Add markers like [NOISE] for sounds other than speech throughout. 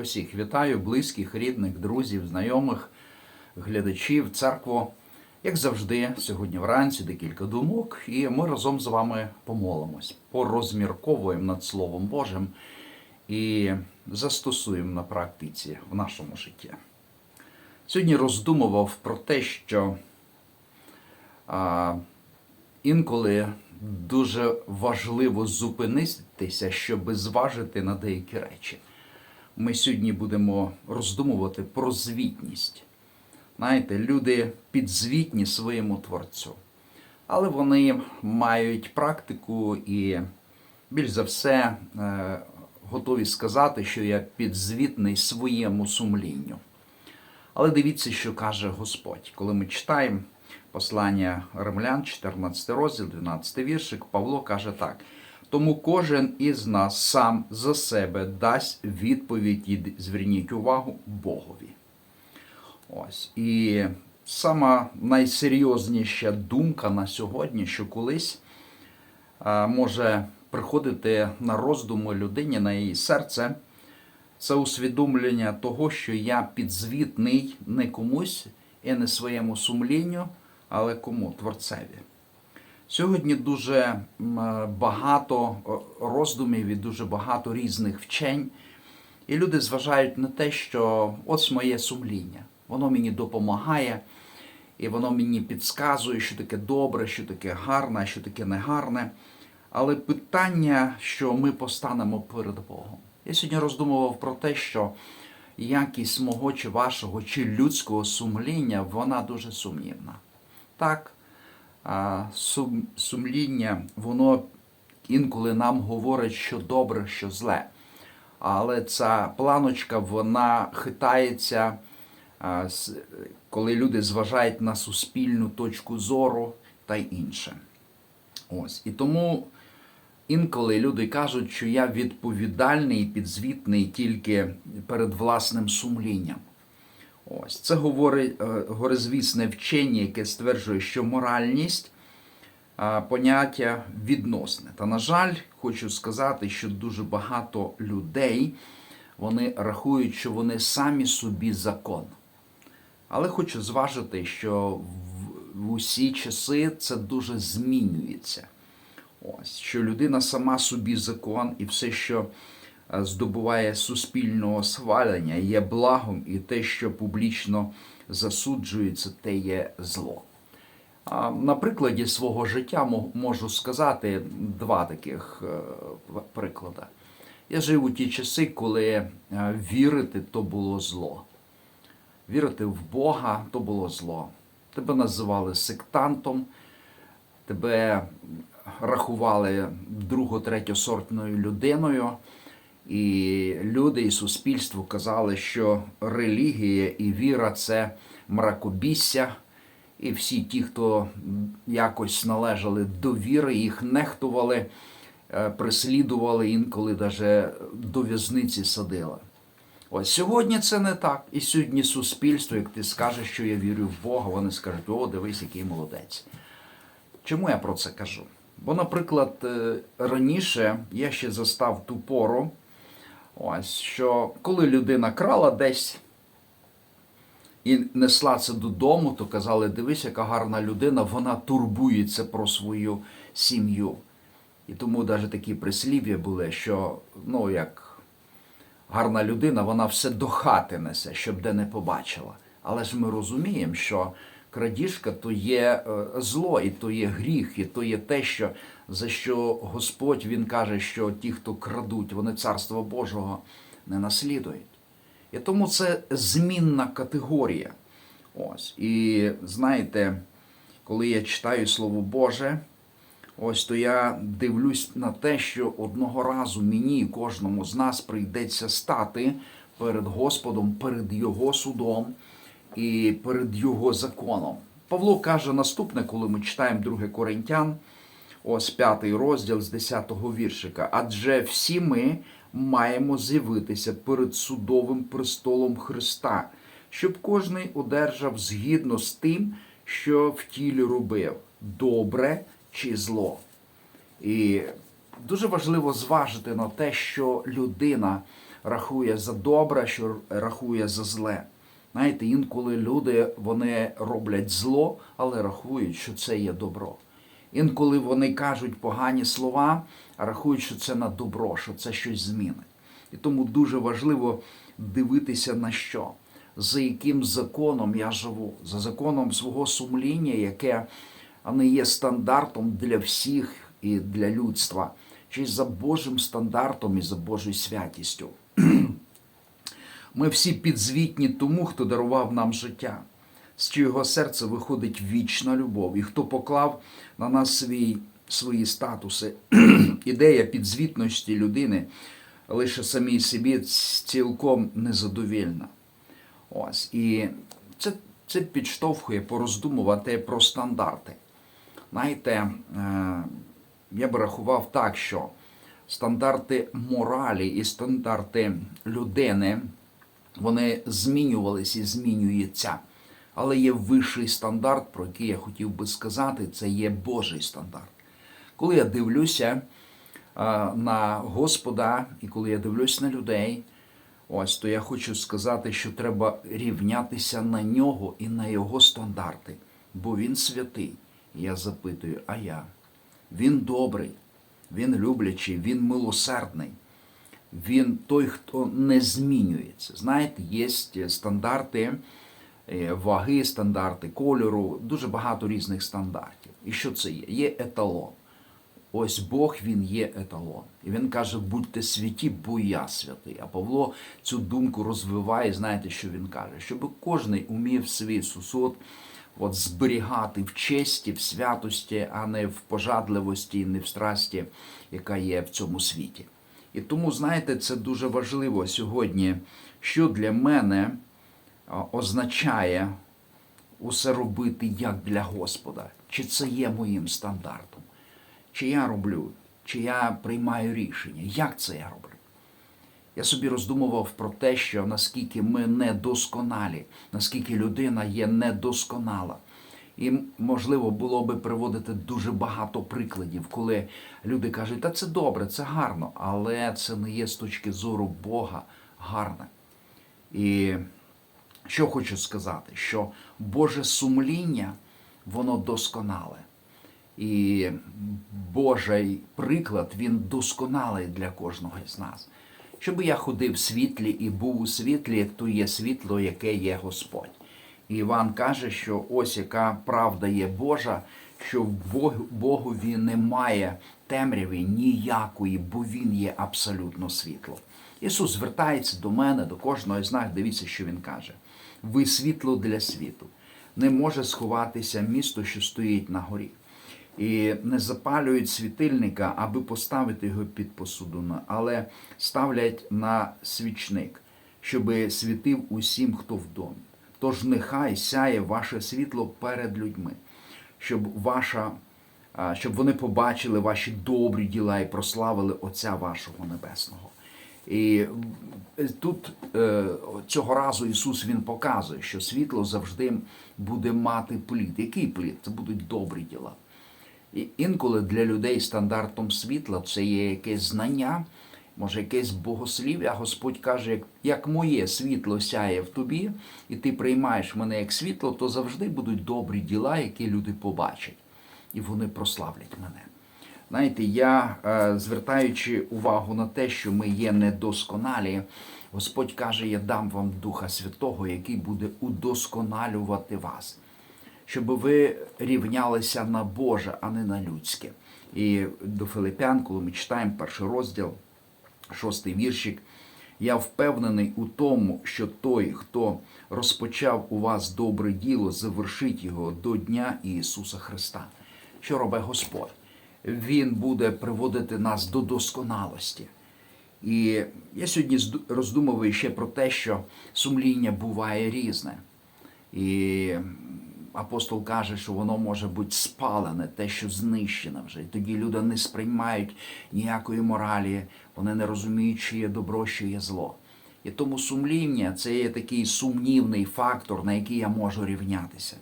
Усіх вітаю, близьких, рідних, друзів, знайомих, глядачів, церкву. Як завжди, сьогодні вранці декілька думок, і ми разом з вами помолимось, порозмірковуємо над Словом Божим і застосуємо на практиці в нашому житті. Сьогодні роздумував про те, що а, інколи дуже важливо зупинитися, щоб зважити на деякі речі. Ми сьогодні будемо роздумувати про звітність. Знаєте, люди підзвітні своєму творцю, але вони мають практику і більш за все е, готові сказати, що я підзвітний своєму сумлінню. Але дивіться, що каже Господь, коли ми читаємо послання Римлян, 14 розділ, 12 віршик, Павло каже так. Тому кожен із нас сам за себе дасть відповідь і зверніть увагу Богові. Ось. І сама найсерйозніша думка на сьогодні, що колись може приходити на роздуму людині на її серце, це усвідомлення того, що я підзвітний не комусь і не своєму сумлінню, але кому? Творцеві. Сьогодні дуже багато роздумів і дуже багато різних вчень. І люди зважають на те, що ось моє сумління, воно мені допомагає, і воно мені підказує, що таке добре, що таке гарне, що таке негарне. Але питання, що ми постанемо перед Богом. Я сьогодні роздумував про те, що якість мого чи вашого, чи людського сумління, вона дуже сумнівна. Так, сумління, воно інколи нам говорить, що добре, що зле. Але ця планочка, вона хитається, коли люди зважають на суспільну точку зору та інше. Ось. І тому інколи люди кажуть, що я відповідальний і підзвітний тільки перед власним сумлінням. Ось це говорить горизвісне вчення, яке стверджує, що моральність поняття відносне. Та, на жаль, хочу сказати, що дуже багато людей вони рахують, що вони самі собі закон. Але хочу зважити, що в усі часи це дуже змінюється. Ось, Що людина сама собі закон і все, що здобуває суспільного схвалення, є благом, і те, що публічно засуджується, те є зло. На прикладі свого життя можу сказати два таких е, приклади. Я жив у ті часи, коли е, вірити то було зло. Вірити в Бога то було зло. Тебе називали сектантом, тебе рахували друго-третьосортною людиною. І люди і суспільство казали, що релігія і віра це мракобісся. І всі ті, хто якось належали до віри, їх нехтували, е, преслідували, інколи навіть до в'язниці садили. Ось сьогодні це не так. І сьогодні суспільство, як ти скажеш, що я вірю в Бога, вони скажуть, о, дивись, який молодець. Чому я про це кажу? Бо, наприклад, е, раніше я ще застав ту пору, ось, що коли людина крала десь і несла це додому, то казали, дивись, яка гарна людина, вона турбується про свою сім'ю. І тому навіть такі прислів'я були, що ну, як гарна людина, вона все до хати несе, щоб де не побачила. Але ж ми розуміємо, що крадіжка то є е, зло, і то є гріх, і то є те, що за що Господь Він каже, що ті, хто крадуть, вони царства Божого не наслідують. І тому це змінна категорія. Ось. І знаєте, коли я читаю Слово Боже, ось то я дивлюсь на те, що одного разу мені кожному з нас прийдеться стати перед Господом, перед Його судом і перед Його законом. Павло каже наступне, коли ми читаємо 2 Коринтян, ось 5 розділ з 10 віршика. Адже всі ми маємо з'явитися перед судовим престолом Христа, щоб кожний одержав згідно з тим, що в тілі робив добре чи зло. І дуже важливо зважити на те, що людина рахує за добре, що рахує за зле. Знаєте, інколи люди вони роблять зло, але рахують, що це є добро. Інколи вони кажуть погані слова, а рахують, що це на добро, що це щось змінить. І тому дуже важливо дивитися на що, за яким законом я живу, за законом свого сумління, яке не є стандартом для всіх і для людства, чи за Божим стандартом і за Божою святістю. Ми всі підзвітні тому, хто дарував нам життя, з чого серце виходить вічна любов, і хто поклав на нас свій, свої статуси. [CLEARS THROAT] Ідея підзвітності людини лише самій собі цілком незадовільна. Ось. І це, це підштовхує пороздумувати про стандарти. Знаєте, е, я би рахував так, що стандарти моралі і стандарти людини вони змінювалися і змінюються. Але є вищий стандарт, про який я хотів би сказати, це є Божий стандарт. Коли я дивлюся на Господа і коли я дивлюсь на людей, ось то я хочу сказати, що треба рівнятися на нього і на його стандарти, бо він святий. Я запитую, а я? Він добрий, він люблячий, він милосердний. Він той, хто не змінюється. Знаєте, є стандарти е, ваги, стандарти кольору, дуже багато різних стандартів. І що це є? Є еталон. Ось Бог він є еталон. І він каже, будьте святі, бо я святий. А Павло цю думку розвиває, знаєте, що він каже? Щоб кожен умів свій сусуд от зберігати в честі, в святості, а не в пожадливості, не в страсті, яка є в цьому світі. І тому, знаєте, це дуже важливо сьогодні, що для мене означає усе робити як для Господа. Чи це є моїм стандартом? Чи я роблю, чи я приймаю рішення? Як це я роблю? Я собі роздумував про те, що наскільки ми недосконалі, наскільки людина є недосконала. І можливо було би приводити дуже багато прикладів, коли люди кажуть, та це добре, це гарно, але це не є з точки зору Бога гарне. І що хочу сказати, що Боже сумління, воно досконале. І Божий приклад, він досконалий для кожного з нас. Щоб я ходив в світлі і був у світлі, то є світло, яке є Господь. Іван каже, що ось яка правда є Божа, що в Богові немає темряви ніякої, бо Він є абсолютно світло. Ісус звертається до мене, до кожного з нас, дивіться, що Він каже. Ви світло для світу. Не може сховатися місто, що стоїть на горі. І не запалюють світильника, аби поставити його під посудину, але ставлять на свічник, щоби світив усім, хто в домі. Тож нехай сяє ваше світло перед людьми, щоб ваша, щоб вони побачили ваші добрі діла і прославили Отця вашого Небесного. І тут е, цього разу Ісус Він показує, що світло завжди буде мати плід. Який плід? Це будуть добрі діла. І інколи для людей стандартом світла це є якесь знання може якесь богослів'я, Господь каже, як, моє світло сяє в тобі, і ти приймаєш мене як світло, то завжди будуть добрі діла, які люди побачать, і вони прославлять мене. Знаєте, я, е, звертаючи увагу на те, що ми є недосконалі, Господь каже, я дам вам Духа Святого, який буде удосконалювати вас, щоб ви рівнялися на Боже, а не на людське. І до Филипян, коли ми читаємо перший розділ шостий віршик. Я впевнений у тому, що той, хто розпочав у вас добре діло, завершить його до Дня Ісуса Христа. Що робить Господь? Він буде приводити нас до досконалості. І я сьогодні роздумуваю ще про те, що сумління буває різне. І апостол каже, що воно може бути спалене, те, що знищене вже. І тоді люди не сприймають ніякої моралі, вони не розуміють, що є добро, що є зло. І тому сумління це є такий сумнівний фактор, на який я можу рівнятися.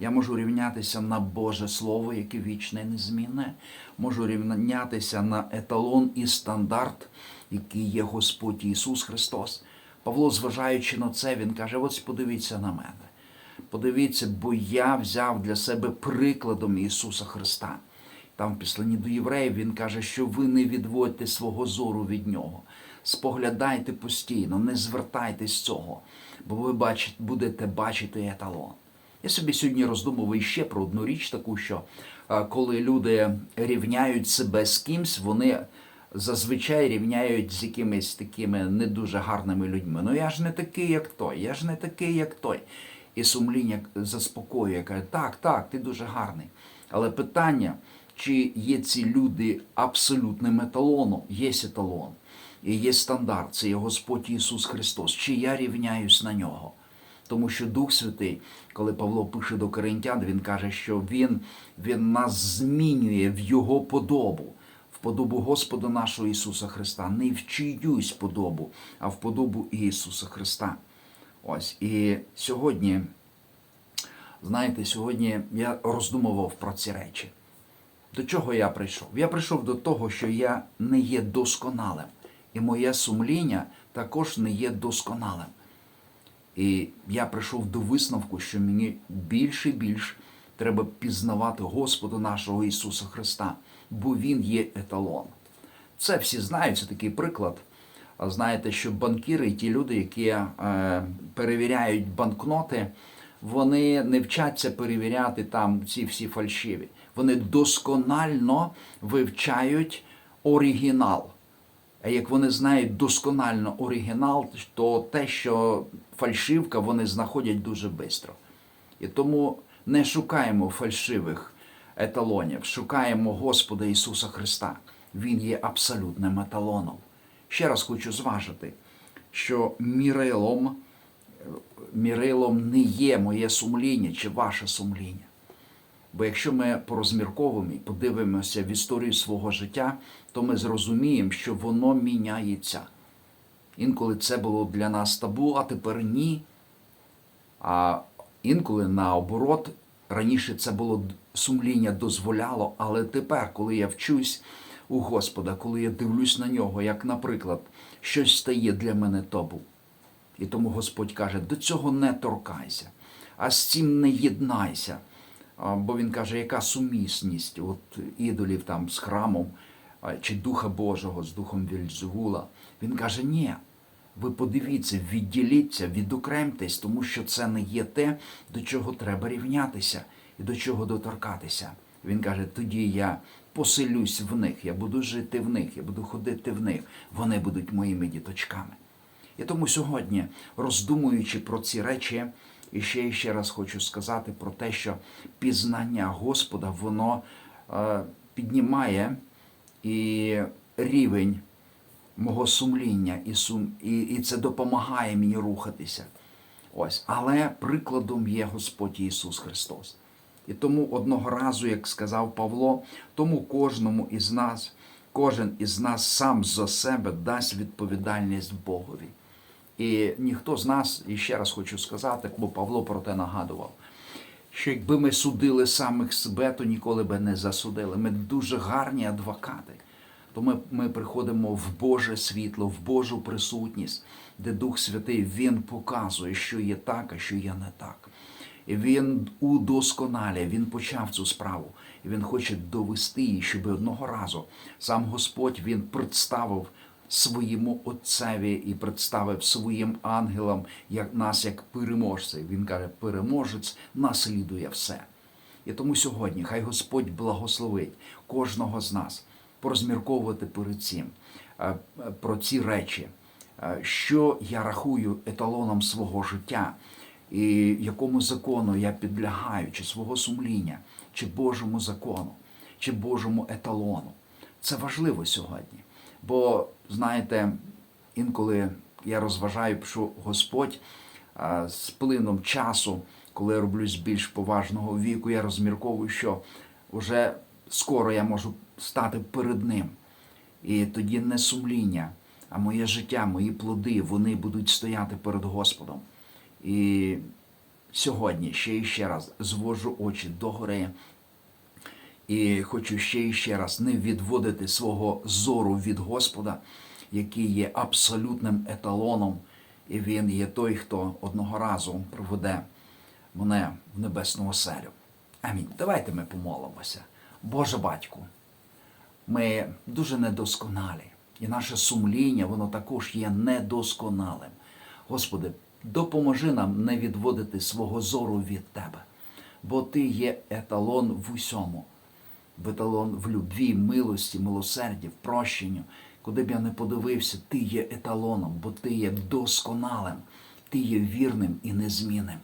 Я можу рівнятися на Боже Слово, яке вічне і незмінне. Можу рівнятися на еталон і стандарт, який є Господь Ісус Христос. Павло, зважаючи на це, він каже: ось подивіться на мене. Подивіться, бо я взяв для себе прикладом Ісуса Христа. Там в післанні до євреїв він каже, що ви не відводьте свого зору від нього. Споглядайте постійно, не звертайтесь з цього, бо ви бачите, будете бачити еталон. Я собі сьогодні роздумував ще про одну річ, таку, що е, коли люди рівняють себе з кимсь, вони зазвичай рівняють з якимись такими не дуже гарними людьми. Ну я ж не такий, як той, я ж не такий, як той. І сумління заспокоює, каже, так, так, ти дуже гарний. Але питання, чи є ці люди абсолютним еталоном, є еталон. І є стандарт, це є Господь Ісус Христос. Чи я рівняюсь на нього? Тому що Дух Святий, коли Павло пише до Коринтян, він каже, що Він, він нас змінює в Його подобу, в подобу Господа нашого Ісуса Христа. Не в чиюсь подобу, а в подобу Ісуса Христа. Ось і сьогодні, знаєте, сьогодні я роздумував про ці речі. До чого я прийшов? Я прийшов до того, що я не є досконалим, і моє сумління також не є досконалим. І я прийшов до висновку, що мені більше і більш треба пізнавати Господа нашого Ісуса Христа, бо Він є еталон. Це всі знають, це такий приклад. Знаєте, що банкіри, ті люди, які е, перевіряють банкноти, вони не вчаться перевіряти там ці всі фальшиві. Вони досконально вивчають оригінал. А як вони знають досконально оригінал, то те, що фальшивка, вони знаходять дуже швидко. І тому не шукаємо фальшивих еталонів, шукаємо Господа Ісуса Христа. Він є абсолютним еталоном. Ще раз хочу зважити, що мірилом, мірилом не є моє сумління чи ваше сумління. Бо якщо ми порозмірковуємо і подивимося в історію свого життя, то ми зрозуміємо, що воно міняється. Інколи це було для нас табу, а тепер ні. А інколи наоборот, раніше це було сумління дозволяло, але тепер, коли я вчусь у Господа, коли я дивлюсь на нього, як, наприклад, щось стає для мене табу. І тому Господь каже: до цього не торкайся, а з цим не єднайся. Бо він каже, яка сумісність от ідолів там з храмом чи Духа Божого з Духом Вільзевула. Він каже, ні, ви подивіться, відділіться, відокремтесь, тому що це не є те, до чого треба рівнятися і до чого доторкатися. Він каже, тоді я поселюсь в них, я буду жити в них, я буду ходити в них, вони будуть моїми діточками. І тому сьогодні, роздумуючи про ці речі, і ще і ще раз хочу сказати про те, що пізнання Господа воно е, піднімає і рівень мого сумління, і, сум, і, і це допомагає мені рухатися. Ось, але прикладом є Господь Ісус Христос. І тому одного разу, як сказав Павло, тому кожному із нас, кожен із нас сам за себе дасть відповідальність Богові. І ніхто з нас, і ще раз хочу сказати, бо Павло про те нагадував, що якби ми судили самих себе, то ніколи би не засудили. Ми дуже гарні адвокати. То ми, ми приходимо в Боже світло, в Божу присутність, де Дух Святий Він показує, що є так, а що є не так. Він удосконалює, він почав цю справу. І він хоче довести її, щоб одного разу сам Господь він представив своєму Отцеві і представив своїм ангелам як нас як переможців. Він каже, переможець наслідує все. І тому сьогодні хай Господь благословить кожного з нас порозмірковувати перед цим е, про ці речі, е, що я рахую еталоном свого життя, і якому закону я підлягаю, чи свого сумління, чи Божому закону, чи Божому еталону. Це важливо сьогодні. Бо, знаєте, інколи я розважаю, що Господь з плином часу, коли я роблюсь більш поважного віку, я розмірковую, що вже скоро я можу стати перед Ним. І тоді не сумління, а моє життя, мої плоди, вони будуть стояти перед Господом. І сьогодні ще і ще раз звожу очі догори і хочу ще і ще раз не відводити свого зору від Господа, який є абсолютним еталоном, і Він є той, хто одного разу проведе мене в небесну оселю. Амінь. Давайте ми помолимося. Боже батьку, ми дуже недосконалі, і наше сумління, воно також є недосконалим. Господи, допоможи нам не відводити свого зору від Тебе, бо Ти є еталон в усьому, в еталон в любві, милості, милосерді, в прощенню. Куди б я не подивився, ти є еталоном, бо ти є досконалим, ти є вірним і незмінним.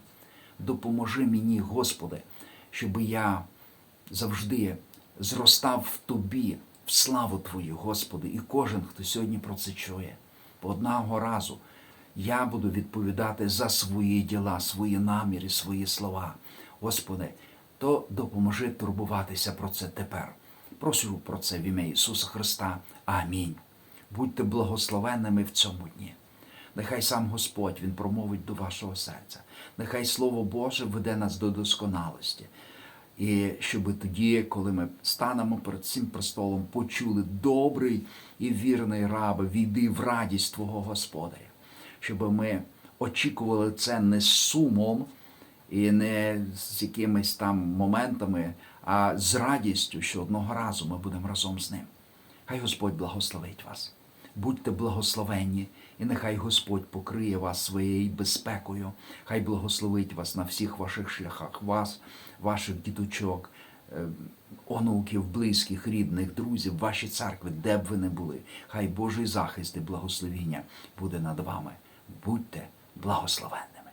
Допоможи мені, Господи, щоб я завжди зростав в Тобі, в славу Твою, Господи, і кожен, хто сьогодні про це чує. По одного разу я буду відповідати за свої діла, свої наміри, свої слова. Господи, то допоможи турбуватися про це тепер. Прошу про це в ім'я Ісуса Христа. Амінь. Будьте благословенними в цьому дні. Нехай сам Господь Він промовить до вашого серця. Нехай Слово Боже веде нас до досконалості. І щоб тоді, коли ми станемо перед цим престолом, почули добрий і вірний раб, війди в радість Твого Господаря, щоб ми очікували це не з сумом і не з якимись там моментами, а з радістю, що одного разу ми будемо разом з ним. Хай Господь благословить вас. Будьте благословенні, і нехай Господь покриє вас своєю безпекою, хай благословить вас на всіх ваших шляхах, вас, ваших діточок, е, онуків, близьких, рідних, друзів, ваші церкви, де б ви не були. Хай Божий захист і благословіння буде над вами будьте благословенними.